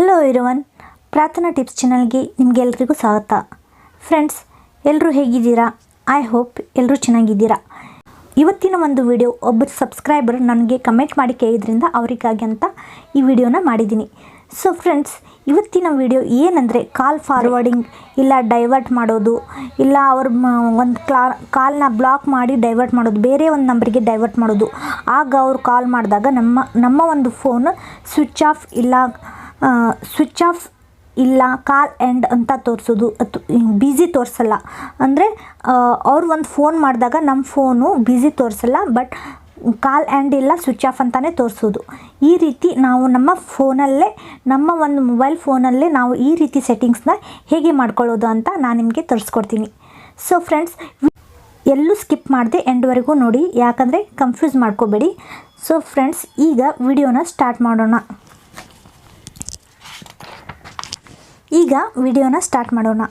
Hello ಇರುವನ್ ಪ್ರಾರ್ಥನಾ tips ಚಾನಲ್ಗೆ ನಿಮಗೆಲ್ರಿಗೂ ಸ್ವಾಗತ. ಫ್ರೆಂಡ್ಸ್ ಎಲ್ಲರೂ ಹೇಗಿದ್ದೀರಾ? ಐ ಹೋಪ್ ಎಲ್ಲರೂ ಚೆನ್ನಾಗಿದ್ದೀರಾ. ಇವತ್ತಿನ ಒಂದು ವಿಡಿಯೋ ಒಬ್ಬರು ಸಬ್ಸ್ಕ್ರೈಬರ್ ನನಗೆ ಕಮೆಂಟ್ ಮಾಡಿ ಕೇಳಿದ್ರಿಂದ ಅವರಿಗಾಗಿ ಅಂತ ಈ ವಿಡಿಯೋನ ಮಾಡಿದ್ದೀನಿ. ಸೊ ಫ್ರೆಂಡ್ಸ್ ಇವತ್ತಿನ ವಿಡಿಯೋ ಏನಂದರೆ ಕಾಲ್ ಫಾರ್ವರ್ಡಿಂಗ್ ಇಲ್ಲ ಡೈವರ್ಟ್ ಮಾಡೋದು, ಇಲ್ಲ ಅವ್ರ ಒಂದು ಕ್ಲಾ ಕಾಲ್ನ ಬ್ಲಾಕ್ ಮಾಡಿ ಡೈವರ್ಟ್ ಮಾಡೋದು, ಬೇರೆ ಒಂದು ನಂಬರಿಗೆ ಡೈವರ್ಟ್ ಮಾಡೋದು. ಆಗ ಅವ್ರು ಕಾಲ್ ಮಾಡಿದಾಗ ನಮ್ಮ ನಮ್ಮ ಒಂದು ಫೋನ್ ಸ್ವಿಚ್ ಆಫ್ ಇಲ್ಲ ಸ್ವಿಚ್ ಆಫ್ ಇಲ್ಲ ಕಾಲ್ ಎಂಡ್ ಅಂತ ತೋರಿಸೋದು ಬ್ಯುಸಿ ತೋರಿಸಲ್ಲ. ಅಂದರೆ ಅವ್ರು ಒಂದು ಫೋನ್ ಮಾಡಿದಾಗ ನಮ್ಮ ಫೋನು ಬ್ಯುಸಿ ತೋರಿಸಲ್ಲ ಬಟ್ ಕಾಲ್ ಆ್ಯಂಡ್ ಇಲ್ಲ ಸ್ವಿಚ್ ಆಫ್ ಅಂತಲೇ ತೋರಿಸೋದು. ಈ ರೀತಿ ನಾವು ನಮ್ಮ ಫೋನಲ್ಲೇ ನಮ್ಮ ಒಂದು ಮೊಬೈಲ್ ಫೋನಲ್ಲೇ ನಾವು ಈ ರೀತಿ ಸೆಟ್ಟಿಂಗ್ಸ್ನ ಹೇಗೆ ಮಾಡ್ಕೊಳ್ಳೋದು ಅಂತ ನಾನು ನಿಮಗೆ ತೋರಿಸ್ಕೊಡ್ತೀನಿ. ಸೊ ಫ್ರೆಂಡ್ಸ್ ಎಲ್ಲೂ ಸ್ಕಿಪ್ ಮಾಡದೆ ಎಂಡ್ವರೆಗೂ ನೋಡಿ, ಯಾಕಂದರೆ ಕನ್ಫ್ಯೂಸ್ ಮಾಡ್ಕೋಬೇಡಿ. ಸೊ ಫ್ರೆಂಡ್ಸ್ ಈಗ ವಿಡಿಯೋನ ಸ್ಟಾರ್ಟ್ ಮಾಡೋಣ. ಈಗ ವಿಡಿಯೋನ ಸ್ಟಾರ್ಟ್ ಮಾಡೋಣ.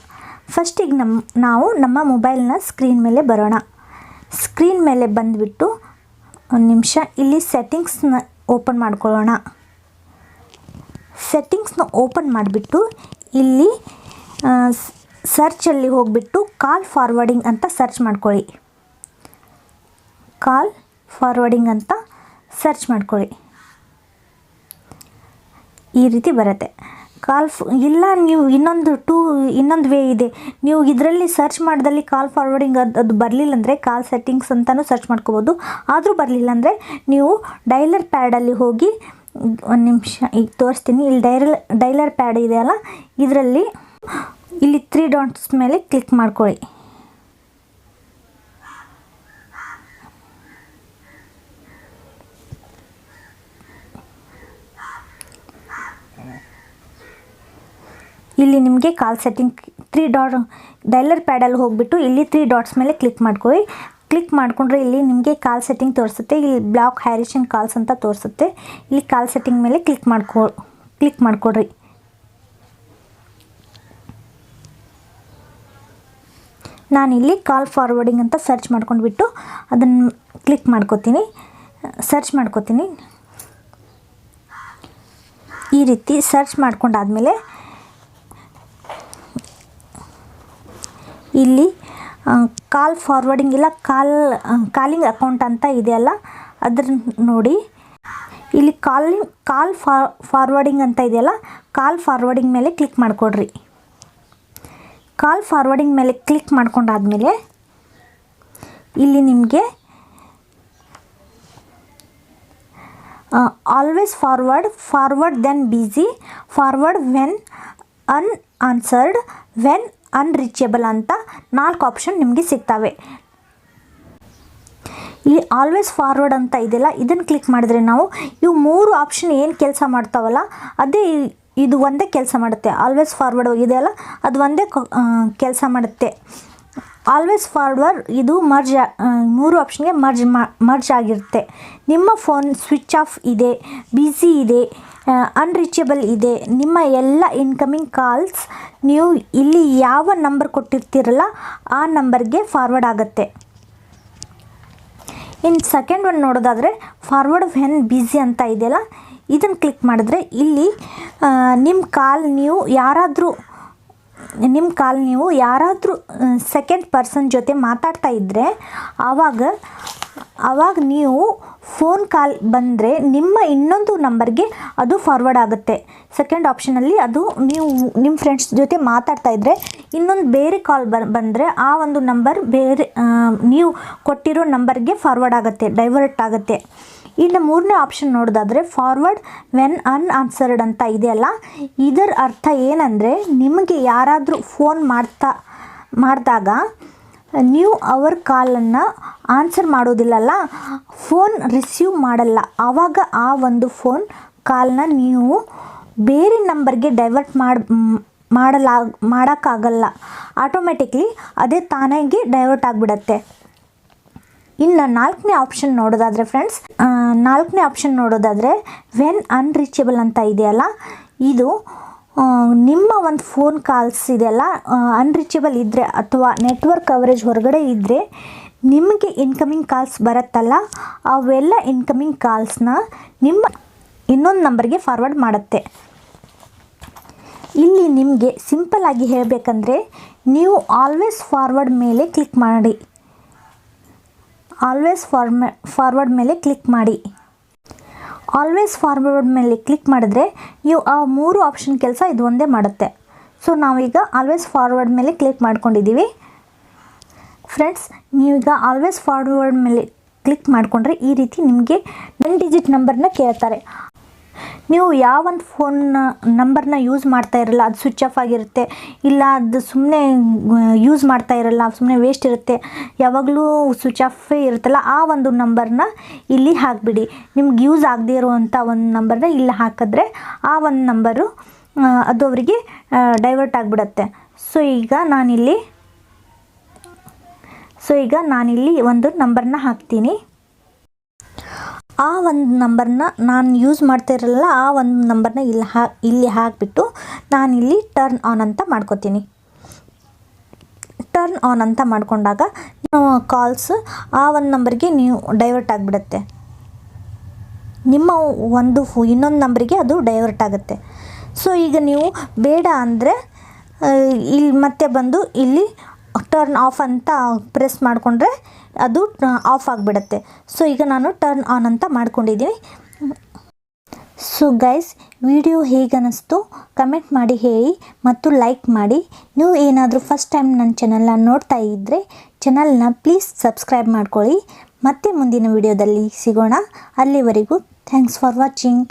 ಫಸ್ಟಿಗೆ ನಮ್ಮ ನಾವು ನಮ್ಮ ಮೊಬೈಲ್ನ ಸ್ಕ್ರೀನ್ ಮೇಲೆ ಬರೋಣ. ಸ್ಕ್ರೀನ್ ಮೇಲೆ ಬಂದುಬಿಟ್ಟು ಒಂದು ನಿಮಿಷ, ಇಲ್ಲಿ ಸೆಟ್ಟಿಂಗ್ಸ್ನ ಓಪನ್ ಮಾಡ್ಕೊಳ್ಳೋಣ. ಸೆಟ್ಟಿಂಗ್ಸ್ನ ಓಪನ್ ಮಾಡಿಬಿಟ್ಟು ಇಲ್ಲಿ ಸರ್ಚಲ್ಲಿ ಹೋಗಿಬಿಟ್ಟು ಕಾಲ್ ಫಾರ್ವರ್ಡಿಂಗ್ ಅಂತ ಸರ್ಚ್ ಮಾಡ್ಕೊಳ್ಳಿ. ಕಾಲ್ ಫಾರ್ವರ್ಡಿಂಗ್ ಅಂತ ಸರ್ಚ್ ಮಾಡ್ಕೊಳ್ಳಿ. ಈ ರೀತಿ ಬರುತ್ತೆ. ಕಾಲ್ ಇಲ್ಲ, ನೀವು ಇನ್ನೊಂದು ಟೂ, ಇನ್ನೊಂದು ವೇ ಇದೆ. ನೀವು ಇದರಲ್ಲಿ ಸರ್ಚ್ ಮಾಡಿದಲ್ಲಿ ಕಾಲ್ ಫಾರ್ವರ್ಡಿಂಗ್ ಅದು ಅದು ಬರಲಿಲ್ಲ ಅಂದರೆ ಕಾಲ್ ಸೆಟ್ಟಿಂಗ್ಸ್ ಅಂತಲೂ ಸರ್ಚ್ ಮಾಡ್ಕೋಬೋದು. ಆದರೂ ಬರಲಿಲ್ಲ ಅಂದರೆ ನೀವು ಡೈಲರ್ ಪ್ಯಾಡಲ್ಲಿ ಹೋಗಿ, ಒಂದು ನಿಮಿಷ, ಈಗ ತೋರಿಸ್ತೀನಿ. ಇಲ್ಲಿ ಡೈರಲ್ ಡೈಲರ್ ಪ್ಯಾಡ್ ಇದೆಯಲ್ಲ ಇದರಲ್ಲಿ, ಇಲ್ಲಿ ತ್ರೀ ಡಾಟ್ಸ್ ಮೇಲೆ ಕ್ಲಿಕ್ ಮಾಡ್ಕೊಳ್ಳಿ. ಇಲ್ಲಿ ನಿಮಗೆ call setting three dot dialer ಪ್ಯಾಡಲ್ಲಿ ಹೋಗಿಬಿಟ್ಟು ಇಲ್ಲಿ ತ್ರೀ ಡಾಟ್ಸ್ ಮೇಲೆ ಕ್ಲಿಕ್ ಮಾಡ್ಕೊಳ್ಳಿ. ಕ್ಲಿಕ್ ಮಾಡಿಕೊಂಡ್ರೆ ಇಲ್ಲಿ ನಿಮಗೆ ಕಾಲ್ ಸೆಟ್ಟಿಂಗ್ ತೋರಿಸುತ್ತೆ. ಇಲ್ಲಿ ಬ್ಲಾಕ್ ಹ್ಯಾರಿಷನ್ ಕಾಲ್ಸ್ ಅಂತ ತೋರಿಸುತ್ತೆ. ಇಲ್ಲಿ ಕಾಲ್ ಸೆಟ್ಟಿಂಗ್ ಮೇಲೆ ಕ್ಲಿಕ್ ಮಾಡ್ಕೊ ಕ್ಲಿಕ್ ಮಾಡಿಕೊಡ್ರಿ. ನಾನಿಲ್ಲಿ ಕಾಲ್ ಫಾರ್ವರ್ಡಿಂಗ್ ಅಂತ ಸರ್ಚ್ ಮಾಡ್ಕೊಂಡ್ಬಿಟ್ಟು ಅದನ್ನು ಕ್ಲಿಕ್ ಮಾಡ್ಕೋತೀನಿ. ಸರ್ಚ್ ಮಾಡ್ಕೋತೀನಿ. ಈ ರೀತಿ ಸರ್ಚ್ ಮಾಡ್ಕೊಂಡಾದಮೇಲೆ ಇಲ್ಲಿ ಕಾಲ್ ಫಾರ್ವರ್ಡಿಂಗ್ ಇಲ್ಲ ಕಾಲ್ ಕಾಲಿಂಗ್ ಅಕೌಂಟ್ ಅಂತ ಇದೆಯಲ್ಲ ಅದ್ರ ನೋಡಿ. ಇಲ್ಲಿ ಕಾಲಿಂಗ್ ಕಾಲ್ ಫಾರ್ವರ್ಡಿಂಗ್ ಅಂತ ಇದೆಯಲ್ಲ ಕಾಲ್ ಫಾರ್ವರ್ಡಿಂಗ್ ಮೇಲೆ ಕ್ಲಿಕ್ ಮಾಡಿಕೊಡ್ರಿ. ಕಾಲ್ ಫಾರ್ವರ್ಡಿಂಗ್ ಮೇಲೆ ಕ್ಲಿಕ್ ಮಾಡ್ಕೊಂಡಾದಮೇಲೆ, ಇಲ್ಲಿ ನಿಮಗೆ always forward forward then busy forward when unanswered when unreachable ಅಂತ ನಾಲ್ಕು ಆಪ್ಷನ್ ನಿಮಗೆ ಸಿಗ್ತವೆ. ಇಲ್ಲಿ ಆಲ್ವೇಸ್ ಫಾರ್ವರ್ಡ್ ಅಂತ ಇದೆಯಲ್ಲ, ಇದನ್ನು ಕ್ಲಿಕ್ ಮಾಡಿದ್ರೆ ನಾವು ಇವು ಮೂರು ಆಪ್ಷನ್ ಏನು ಕೆಲಸ ಮಾಡ್ತಾವಲ್ಲ, ಅದೇ ಇದು ಒಂದೇ ಕೆಲಸ ಮಾಡುತ್ತೆ. ಆಲ್ವೇಸ್ ಫಾರ್ವರ್ಡ್ ಇದೆಯಲ್ಲ, ಅದು ಒಂದೇ ಕೆಲಸ ಮಾಡುತ್ತೆ. ಆಲ್ವೇಸ್ ಫಾರ್ವರ್ಡ್ ಇದು ಮರ್ಜ್ ಮೂರು ಆಪ್ಷನ್ಗೆ ಮರ್ಜ್ ಮರ್ಜ್ ಆಗಿರುತ್ತೆ. ನಿಮ್ಮ ಫೋನ್ ಸ್ವಿಚ್ ಆಫ್ ಇದೆ ಬಿಸಿ ಇದೆ ಅನ್ರೀಚೇಬಲ್ ಇದೆ. ನಿಮ್ಮ ಎಲ್ಲ ಇನ್ಕಮಿಂಗ್ ಕಾಲ್ಸ್ ನೀವು ಇಲ್ಲಿ ಯಾವ ನಂಬರ್ ಕೊಟ್ಟಿರ್ತೀರಲ್ಲ, ಆ ನಂಬರ್ಗೆ ಫಾರ್ವರ್ಡ್ ಆಗುತ್ತೆ. ಇನ್ನು ಸೆಕೆಂಡ್ ಒನ್ ನೋಡೋದಾದರೆ ಫಾರ್ವರ್ಡ್ ವೆನ್ ಬ್ಯುಸಿ ಅಂತ ಇದೆಯಲ್ಲ ಇದನ್ನು ಕ್ಲಿಕ್ ಮಾಡಿದ್ರೆ ಇಲ್ಲಿ ನಿಮ್ಮ ಕಾಲ್ ನೀವು ಯಾರಾದರೂ ನಿಮ್ಮ ಕಾಲ್ ನೀವು ಯಾರಾದರೂ ಸೆಕೆಂಡ್ ಪರ್ಸನ್ ಜೊತೆ ಮಾತಾಡ್ತಾ ಇದ್ದರೆ ಆವಾಗ ಆವಾಗ ನೀವು ಫೋನ್ ಕಾಲ್ ಬಂದರೆ ನಿಮ್ಮ ಇನ್ನೊಂದು ನಂಬರ್ಗೆ ಅದು ಫಾರ್ವರ್ಡ್ ಆಗುತ್ತೆ. ಸೆಕೆಂಡ್ ಆಪ್ಷನಲ್ಲಿ ಅದು ನೀವು ನಿಮ್ಮ ಫ್ರೆಂಡ್ಸ್ ಜೊತೆ ಮಾತಾಡ್ತಾ ಇದ್ದರೆ ಇನ್ನೊಂದು ಬೇರೆ ಕಾಲ್ ಬಂದರೆ ಆ ಒಂದು ನಂಬರ್ ಬೇರೆ ನೀವು ಕೊಟ್ಟಿರೋ ನಂಬರ್ಗೆ ಫಾರ್ವರ್ಡ್ ಆಗುತ್ತೆ ಡೈವರ್ಟ್ ಆಗುತ್ತೆ. ಇನ್ನು ಮೂರನೇ ಆಪ್ಷನ್ ನೋಡೋದಾದರೆ ಫಾರ್ವರ್ಡ್ ವೆನ್ ಅನ್ಆನ್ಸರ್ಡ್ ಅಂತ ಇದೆಯಲ್ಲ ಇದರ ಅರ್ಥ ಏನಂದರೆ ನಿಮಗೆ ಯಾರಾದರೂ ಫೋನ್ ಮಾಡ್ತಾ, ಮಾಡಿದಾಗ ನೀವು ಅವರ ಕಾಲನ್ನು ಆನ್ಸರ್ ಮಾಡೋದಿಲ್ಲಲ್ಲ ಫೋನ್ ರಿಸೀವ್ ಮಾಡಲ್ಲ. ಆವಾಗ ಆ ಒಂದು ಫೋನ್ ಕಾಲನ್ನ ನೀವು ಬೇರೆ ನಂಬರ್ಗೆ ಡೈವರ್ಟ್ ಮಾಡಿ, ಮಾಡಲಾ, ಮಾಡೋಕ್ಕಾಗಲ್ಲ. ಆಟೋಮೆಟಿಕ್ಲಿ ಅದೇ ತಾನಾಗಿ ಡೈವರ್ಟ್ ಆಗಿಬಿಡತ್ತೆ. ಇನ್ನು ನಾಲ್ಕನೇ ಆಪ್ಷನ್ ನೋಡೋದಾದರೆ ಫ್ರೆಂಡ್ಸ್ ನಾಲ್ಕನೇ ಆಪ್ಷನ್ ನೋಡೋದಾದರೆ ವೆನ್ ಅನ್ರೀಚೇಬಲ್ ಅಂತ ಇದೆಯಲ್ಲ, ಇದು ನಿಮ್ಮ ಒಂದು ಫೋನ್ ಕಾಲ್ಸ್ ಇದೆಯಲ್ಲ ಅನ್ರೀಚೇಬಲ್ ಇದ್ದರೆ ಅಥವಾ ನೆಟ್ವರ್ಕ್ ಕವರೇಜ್ ಹೊರಗಡೆ ಇದ್ದರೆ ನಿಮಗೆ ಇನ್ಕಮಿಂಗ್ ಕಾಲ್ಸ್ ಬರುತ್ತಲ್ಲ, ಅವೆಲ್ಲ ಇನ್ಕಮಿಂಗ್ ಕಾಲ್ಸ್ನ ನಿಮ್ಮ ಇನ್ನೊಂದು ನಂಬರ್ಗೆ ಫಾರ್ವರ್ಡ್ ಮಾಡುತ್ತೆ. ಇಲ್ಲಿ ನಿಮಗೆ ಸಿಂಪಲ್ಲಾಗಿ ಹೇಳಬೇಕಂದ್ರೆ ನೀವು ಆಲ್ವೇಸ್ ಫಾರ್ವರ್ಡ್ ಮೇಲೆ ಕ್ಲಿಕ್ ಮಾಡಿ. ಆಲ್ವೇಸ್ ಫಾರ್ಮ ಫಾರ್ವರ್ಡ್ ಮೇಲೆ ಕ್ಲಿಕ್ ಮಾಡಿ. ಆಲ್ವೇಸ್ ಫಾರ್ವರ್ಡ್ ಮೇಲೆ ಕ್ಲಿಕ್ ಮಾಡಿದ್ರೆ ಇವು ಆ ಮೂರು ಆಪ್ಷನ್ ಕೆಲಸ ಇದು ಒಂದೇ ಮಾಡುತ್ತೆ. ಸೊ ನಾವೀಗ ಆಲ್ವೇಸ್ ಫಾರ್ವರ್ಡ್ ಮೇಲೆ ಕ್ಲಿಕ್ ಮಾಡ್ಕೊಂಡಿದ್ದೀವಿ. ಫ್ರೆಂಡ್ಸ್ ನೀವೀಗ ಆಲ್ವೇಸ್ ಫಾರ್ವರ್ಡ್ ಮೇಲೆ ಕ್ಲಿಕ್ ಮಾಡಿಕೊಂಡ್ರೆ ಈ ರೀತಿ ನಿಮಗೆ ಟೆನ್ ಡಿಜಿಟ್ ನಂಬರ್ನ ಕೇಳ್ತಾರೆ. ನೀವು ಯಾವೊಂದು ಫೋನ್ ನಂಬರ್ನ ಯೂಸ್ ಮಾಡ್ತಾ ಇರಲ್ಲ, ಅದು ಸ್ವಿಚ್ ಆಫ್ ಆಗಿರುತ್ತೆ, ಇಲ್ಲ ಅದು ಸುಮ್ಮನೆ ಯೂಸ್ ಮಾಡ್ತಾ ಇರಲ್ಲ ಸುಮ್ಮನೆ ವೇಸ್ಟ್ ಇರುತ್ತೆ, ಯಾವಾಗಲೂ ಸ್ವಿಚ್ ಆಫೇ ಇರುತ್ತಲ್ಲ, ಆ ಒಂದು ನಂಬರ್ನ ಇಲ್ಲಿ ಹಾಕಿಬಿಡಿ. ನಿಮ್ಗೆ ಯೂಸ್ ಆಗದೇ ಇರುವಂಥ ಒಂದು ನಂಬರ್ನ ಇಲ್ಲಿ ಹಾಕಿದ್ರೆ ಆ ಒಂದು ನಂಬರು ಅದು ಅವರಿಗೆ ಡೈವರ್ಟ್ ಆಗಿಬಿಡತ್ತೆ. ಸೊ ಈಗ ನಾನಿಲ್ಲಿ ಸೊ ಈಗ ನಾನಿಲ್ಲಿ ಒಂದು ನಂಬರ್ನ ಹಾಕ್ತೀನಿ. ಆ ಒಂದು ನಂಬರ್ನ ನಾನು ಯೂಸ್ ಮಾಡ್ತಿರಲ್ಲ, ಆ ಒಂದು ನಂಬರ್ನ ಇಲ್ಲಿ ಹಾ, ಇಲ್ಲಿ ಹಾಕಿಬಿಟ್ಟು ನಾನಿಲ್ಲಿ ಟರ್ನ್ ಆನ್ ಅಂತ ಮಾಡ್ಕೋತೀನಿ. ಟರ್ನ್ ಆನ್ ಅಂತ ಮಾಡಿಕೊಂಡಾಗ ಕಾಲ್ಸ್ ಆ ಒಂದು ನಂಬರ್ಗೆ ನೀವು ಡೈವರ್ಟ್ ಆಗಿಬಿಡುತ್ತೆ. ನಿಮ್ಮ ಒಂದು ಇನ್ನೊಂದು ನಂಬರಿಗೆ ಅದು ಡೈವರ್ಟ್ ಆಗುತ್ತೆ. ಸೊ ಈಗ ನೀವು ಬೇಡ ಅಂದರೆ ಇಲ್ಲಿ ಮತ್ತೆ ಬಂದು ಇಲ್ಲಿ ಟರ್ನ್ ಆಫ್ ಅಂತ ಪ್ರೆಸ್ ಮಾಡಿಕೊಂಡ್ರೆ ಅದು ಆಫ್ ಆಗಿಬಿಡುತ್ತೆ. ಸೊ ಈಗ ನಾನು ಟರ್ನ್ ಆನ್ ಅಂತ ಮಾಡ್ಕೊಂಡಿದ್ದೀನಿ ಸೊ ಗೈಸ್ ವಿಡಿಯೋ ಹೇಗನ್ನಿಸ್ತು ಕಮೆಂಟ್ ಮಾಡಿ ಹೇಳಿ ಮತ್ತು ಲೈಕ್ ಮಾಡಿ. ನೀವು ಏನಾದರೂ ಫಸ್ಟ್ ಟೈಮ್ ನನ್ನ ಚಾನಲ್ನ ನೋಡ್ತಾ ಇದ್ದರೆ ಚಾನಲ್ನ ಪ್ಲೀಸ್ ಸಬ್ಸ್ಕ್ರೈಬ್ ಮಾಡ್ಕೊಳ್ಳಿ. ಮತ್ತೆ ಮುಂದಿನ ವಿಡಿಯೋದಲ್ಲಿ ಸಿಗೋಣ. ಅಲ್ಲಿವರೆಗೂ ಥ್ಯಾಂಕ್ಸ್ ಫಾರ್ ವಾಚಿಂಗ್